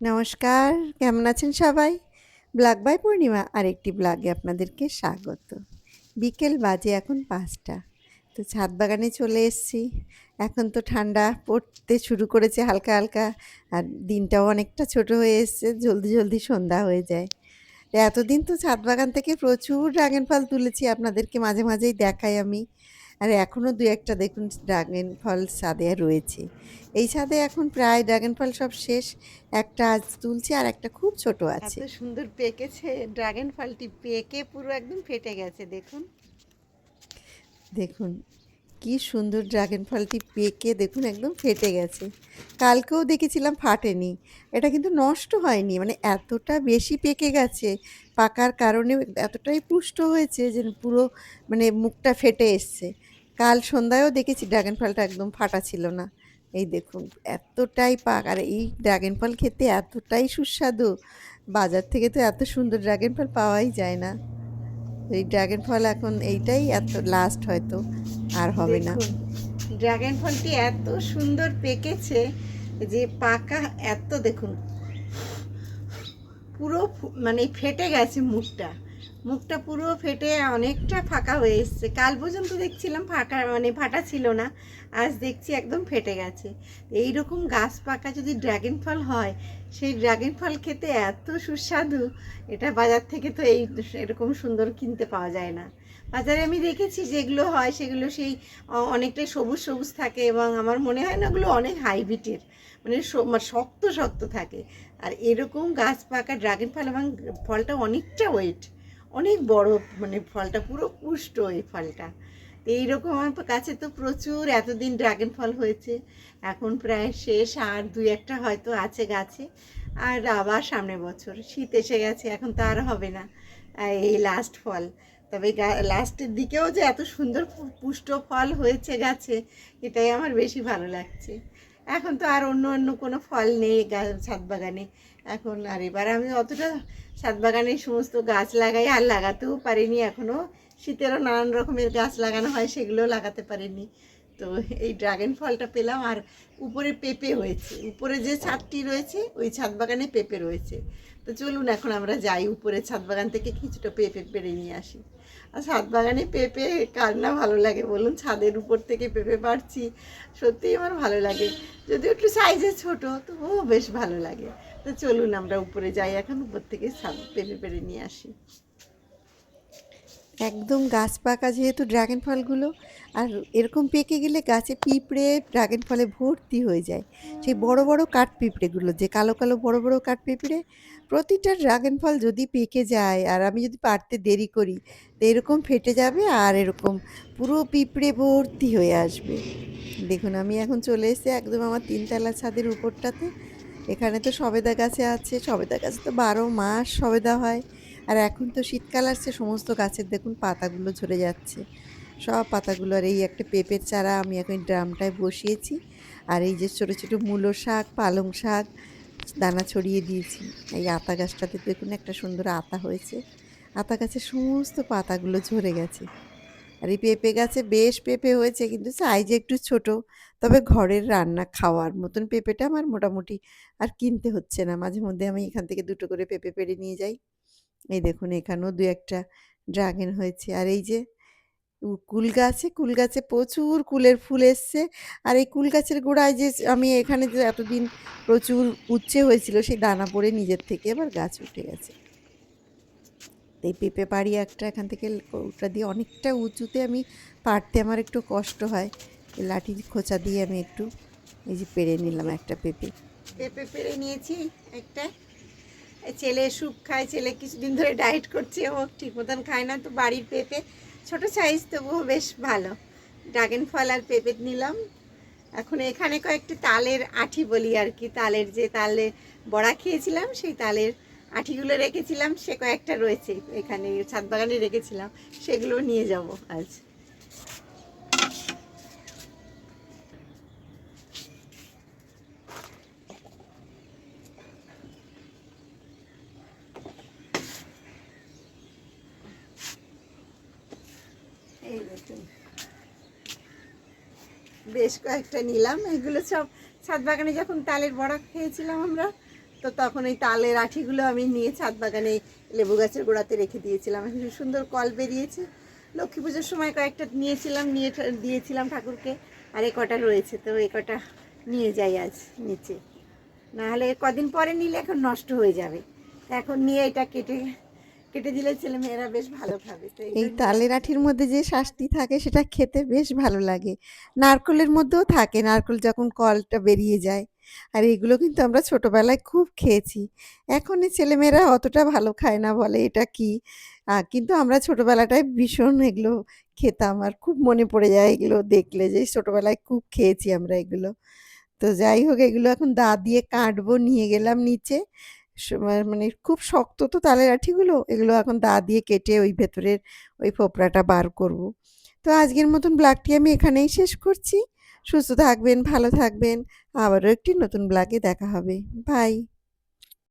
নমস্কার, কেমন আছেন সবাই? ব্লাগ বাই পূর্ণিমা আর একটি ব্লাগে আপনাদেরকে স্বাগত। বিকেল বাজে এখন পাঁচটা, তো ছাদ বাগানে চলে এসেছি। এখন তো ঠান্ডা পড়তে শুরু করেছে হালকা হালকা, আর দিনটাও অনেকটা ছোট হয়ে এসছে, জলদি জলদি সন্ধ্যা হয়ে যায়। এতদিন তো ছাদ বাগান থেকে প্রচুর ড্রাগন ফল তুলেছি, আপনাদেরকে মাঝে মাঝেই দেখাই আমি। আর এখনও দু একটা দেখুন ড্রাগন ফল ছাদে রয়েছে। এই ছাদে এখন প্রায় ড্রাগন ফল সব শেষ। একটা আজ তুলছি আর একটা খুব ছোট আছে। সুন্দর পেকেছে ড্রাগন ফলটি পেকে পুরো একদম ফেটে গেছে দেখুন। দেখুন কি সুন্দর ড্রাগন ফলটি পেকে দেখুন একদম ফেটে গেছে। কালকেও দেখেছিলাম ফাটেনি। এটা কিন্তু নষ্ট হয়নি মানে এতটা বেশি পেকে গেছে পাকার কারণে এতটাই পুষ্ট হয়েছে যে পুরো মানে মুখটা ফেটে এসছে। কাল সন্ধ্যায়ও দেখেছি ড্রাগন ফলটা একদম ফাটা ছিল না। এই দেখুন, এতটাই পাক। আর এই ড্রাগন ফল খেতে এতটাই সুস্বাদু। বাজার থেকে তো এত সুন্দর ড্রাগন ফল পাওয়াই যায় না। এই ড্রাগন ফল এখন এইটাই এত লাস্ট হয়তো, আর হবে না। ড্রাগন ফলটি এত সুন্দর পেকেছে যে পাকা এত দেখুন, পুরো মানে ফেটে গেছে মুখটা। মুখটা পুরো ফেটে অনেকটা ফাঁকা হয়ে এসছে। কাল পর্যন্ত দেখছিলাম ফাঁকা মানে ফাটা ছিল না, আজ দেখছি একদম ফেটে গেছে। এই রকম গাছ পাকা যদি ড্রাগন ফল হয়, সেই ড্রাগন ফল খেতে এত সুস্বাদু, এটা বাজার থেকে তো এই এরকম সুন্দর কিনতে পাওয়া যায় না। বাজারে আমি দেখেছি যেগুলো হয়, সেগুলো সেই অনেকটাই সবুজ সবুজ থাকে এবং আমার মনে হয় না ওগুলো অনেক হাইব্রিডের মানে মানে শক্ত শক্ত থাকে। আর এরকম গাছ পাকা ড্রাগন ফল এবং ফলটা অনেকটা ওয়েট অনেক বড় মানে ফলটা, পুরো পুষ্ট এই ফলটা। তো এইরকম আমার কাছে তো প্রচুর, এতদিন ড্রাগন ফল হয়েছে। এখন প্রায় শেষ, আর দুই একটা হয়তো আছে গাছে। আর আবার সামনের বছর, শীত এসে গেছে, এখন তো আর হবে না এই লাস্ট ফল তবে লাস্টের দিকেও যে এত সুন্দর পুষ্ট ফল হয়েছে গাছে, এটাই আমার বেশি ভালো লাগছে। এখন তো আর অন্য অন্য কোনো ফল নেই ছাদ বাগানে। এখন আর এবার আমি অতটা ছাদ বাগানে সমস্ত গাছ লাগাই, আর লাগাতেও পারিনি এখনও শীতেরও নানান রকমের গাছ লাগানো হয়, সেগুলো লাগাতে পারিনি। তো এই ড্রাগন ফলটা পেলাম আর উপরে পেঁপে হয়েছে। উপরে যে ছাদটি রয়েছে, ওই ছাদ বাগানে পেঁপে রয়েছে। তো চলুন এখন আমরা যাই উপরে ছাদ বাগান থেকে কিছুটা পেঁপে পেরে নিয়ে আসি। আর ছাদ বাগানে পেঁপে কার না ভালো লাগে বলুন? ছাদের উপর থেকে পেঁপে পাড়ছি সত্যিই আমার ভালো লাগে। যদি একটু সাইজে ছোট তো ও বেশ ভালো লাগে। তো চলুন আমরা উপরে যাই, এখন উপর থেকে ছাদ পেঁপে পেরে নিয়ে আসি। একদম গাছ পাকা যেহেতু ড্রাগন ফলগুলো, আর এরকম পেকে গেলে গাছে পিঁপড়ে ড্রাগন ফলে ভর্তি হয়ে যায়। সেই বড় বড় কাঠ পিঁপড়েগুলো, যে কালো কালো বড় বড় কাঠ পিঁপড়ে, প্রতিটা ড্রাগন ফল যদি পেকে যায়, আর আমি যদি পারতে দেরি করি, তো এরকম ফেটে যাবে আর এরকম পুরো পিঁপড়ে ভর্তি হয়ে আসবে। দেখুন, আমি এখন চলে এসে একদম আমার তিনতলা ছাদের উপরটাতে। এখানে তো সবেদা গাছে আছে, সবেদা গাছে তো বারো মাস সবেদা হয়। আর এখন তো শীতকাল আসছে, সমস্ত গাছের দেখুন পাতাগুলো ঝরে যাচ্ছে। সব পাতাগুলো আর এই একটা পেঁপের চারা আমি এখন ড্রামটায় বসিয়েছি। আর এই যে ছোটো ছোটো মূলো শাক, পালং শাক, দানা ছড়িয়ে দিয়েছি। এই আতা গাছটাতে দেখুন একটা সুন্দর আতা হয়েছে। আতা গাছের সমস্ত পাতাগুলো ঝরে গেছে। আর এই পেঁপে গাছে বেশ পেঁপে হয়েছে, কিন্তু সাইজে একটু ছোট। তবে ঘরের রান্না খাওয়ার মতন পেঁপেটা আমার মোটামুটি আর কিনতে হচ্ছে না। মাঝে মধ্যে আমি এখান থেকে দুটো করে পেঁপে পেড়ে নিয়ে যাই। এই দেখুন, এখানেও দু একটা ড্রাগন হয়েছে। আর এই যে কুল গাছে কুল গাছে প্রচুর কুলের ফুল এসছে। আর এই কুল গাছের গোড়ায় যে, আমি এখানে যে এতদিন প্রচুর উচ্ছে হয়েছিল, সেই দানা পড়ে নিজের থেকে এবার গাছ উঠে গেছে। এই পেঁপে পাড়ি একটা, এখান থেকে ওটা দিয়ে অনেকটা উঁচুতে আমি পাড়তে আমার একটু কষ্ট হয়। লাঠি খোঁচা দিয়ে আমি একটু, এই যে পেরে নিলাম একটা পেঁপে। পেঁপে পেরে নিয়েছি একটা। ছেলে স্যুপ খায়, ছেলে কিছুদিন ধরে ডায়েট করছে, ও ঠিক মতন খায় না, তো বাড়ির পেঁপে ছোট সাইজ তবুও বেশ ভালো। ড্রাগন ফল আর পেঁপে নিলাম। এখন এখানে কয়েকটি তালের আঠি বলি আর কি, তালের যে তালে বড়া খেয়েছিলাম, সেই তালের আঠিগুলো রেখেছিলাম, সে কয়েকটা রয়েছে, এখানে ছাদ বাগানে রেখেছিলাম, সেগুলো নিয়ে যাব আজ। এই দেখুন বেশ কয়েকটা নিলাম। এগুলো সব ছাদ বাগানে যখন তালের বড়া খেয়েছিলাম আমরা, তো তখন ওই তালের আঠিগুলো আমি নিয়ে ছাদ বাগানে লেবু গাছের গোড়াতে রেখে দিয়েছিলাম। এখন সুন্দর কল বেরিয়েছে। লক্ষ্মী পুজোর সময় কয়েকটা নিয়েছিলাম, নিয়ে দিয়েছিলাম ঠাকুরকে। আর এ কটা রয়েছে, তো এ কটা নিয়ে যাই আজ নিচে। নাহলে কদিন পরে নিলে এখন নষ্ট হয়ে যাবে। এখন নিয়ে এটা কেটে কেটে দিলে ছেলে মেয়েরা বেশ ভালো খাবে এই তালের আঠির মধ্যে যে শাঁসটি থাকে সেটা খেতে বেশ ভালো লাগে। নারকলের মধ্যেও থাকে নারকল যখন কলটা বেরিয়ে যায়। আর এগুলো কিন্তু আমরা ছোটবেলায় খুব খেয়েছি। এখনের ছেলেমেয়েরা অতটা ভালো খায় না বলে এটা কি? কিন্তু আমরা ছোটবেলাটায় ভীষণ এগুলো খেতাম। আর খুব মনে পড়ে যায় এগুলো দেখলে যে ছোটবেলায় খুব খেয়েছি আমরা এগুলো। তো যাই হোক এগুলো এখন দা দিয়ে কাটবো নিয়ে গেলাম নিচে। মানে খুব শক্ত তো তালের আঠিগুলো এগুলো এখন দা দিয়ে কেটে ওই ভেতরের ওই ফোপড়াটা বার করব। তো আজকের মতন ব্লগটি আমি এখানেই শেষ করছি। সুস্থ থাকবেন, ভালো থাকবেন। আবারও একটি নতুন ব্লাগে দেখা হবে। বাই